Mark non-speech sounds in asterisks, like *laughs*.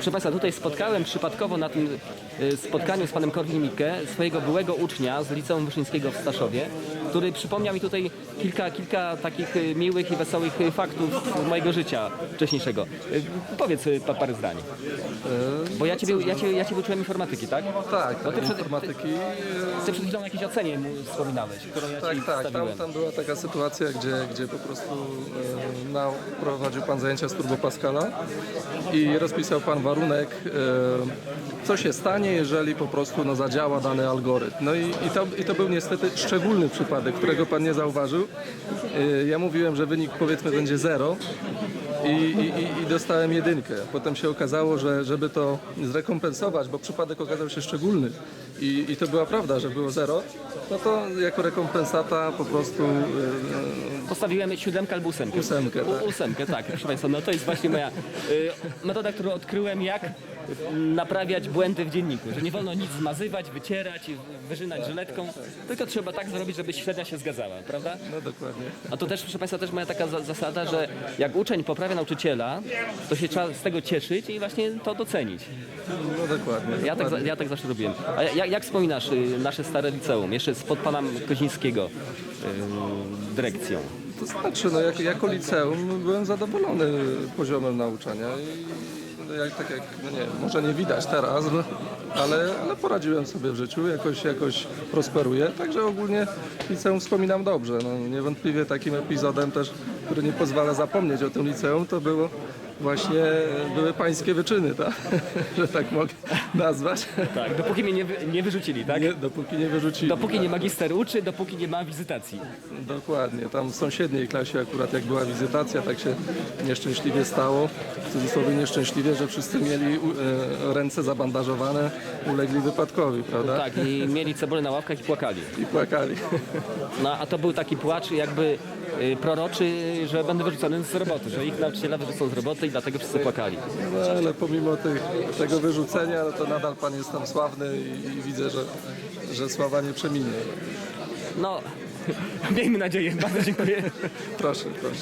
Proszę Państwa, tutaj spotkałem przypadkowo na tym y, spotkaniu z panem Korwin-Mikke swojego byłego ucznia z Liceum Wyszyńskiego w Staszowie, który przypomniał mi tutaj kilka, kilka takich y, miłych i wesołych faktów z mojego życia wcześniejszego. Y, Powiedz pa- parę zdań. Bo ja ciebie, ja, ciebie, ja ciebie uczyłem informatyki, tak? Tak, No ty przed- informatyki. Ty przed chwilą o jakiejś ocenie wspominałeś, którą ja Tak, ci tak, tam, wstawiłem. tam była taka sytuacja, gdzie, gdzie po prostu e, na, prowadził Pan zajęcia z Turbo Pascala i rozpisał Pan warunek, e, co się stanie, jeżeli po prostu no, zadziała dany algorytm. No i, i, to, i to był niestety szczególny przypadek, którego Pan nie zauważył. E, ja mówiłem, że wynik powiedzmy będzie zero. I, i, i- I dostałem jedynkę. Potem się okazało, że żeby to zrekompensować, bo przypadek okazał się szczególny i, i to była prawda, że było zero, no to jako rekompensata po prostu e, Postawiłem siódemkę albo ósemkę. Ósemkę, tak. U, ósemkę, tak, proszę Państwa. No to jest właśnie moja y, metoda, którą odkryłem, jak naprawiać błędy w dzienniku. Że nie wolno nic zmazywać, wycierać, wyrzynać żyletką, tylko trzeba tak zrobić, żeby średnia się zgadzała, prawda? no dokładnie. A to też, proszę Państwa, też moja taka za- zasada, że jak uczeń poprawia nauczyciela, to się trzeba z tego cieszyć i właśnie to docenić. No dokładnie. Ja tak, za- ja tak zawsze robiłem. A jak wspominasz y, nasze stare liceum, jeszcze spod pana Kozińskiego y, dyrekcją? To znaczy, no jako, jako liceum byłem zadowolony poziomem nauczania i no, jak, tak jak, no nie, może nie widać teraz, no, ale, ale poradziłem sobie w życiu, jakoś, jakoś prosperuję, także ogólnie liceum wspominam dobrze. No, niewątpliwie takim epizodem też, który nie pozwala zapomnieć o tym liceum, to było właśnie były pańskie wyczyny, tak? *laughs* że tak mogę nazwać. Tak, dopóki mnie nie, wy, nie wyrzucili, tak? Nie, dopóki nie wyrzucili. Dopóki nie magister uczy, dopóki nie ma wizytacji. Dokładnie, tam w sąsiedniej klasie akurat jak była wizytacja, tak się nieszczęśliwie stało, w cudzysłowie nieszczęśliwie, że wszyscy mieli e, ręce zabandażowane, ulegli wypadkowi, prawda? Tak, i mieli cebulę na ławkach i płakali. I płakali. No, a to był taki płacz jakby y, proroczy, że będę wyrzucony z roboty, że ich nauczyciela wyrzucą z roboty i dlatego wszyscy płakali. No ale pomimo tych, tego wyrzucenia, no to nadal pan jest tam sławny i, i widzę, że, że sława nie przeminie. No, *laughs* miejmy nadzieję. Bardzo dziękuję. Proszę, proszę.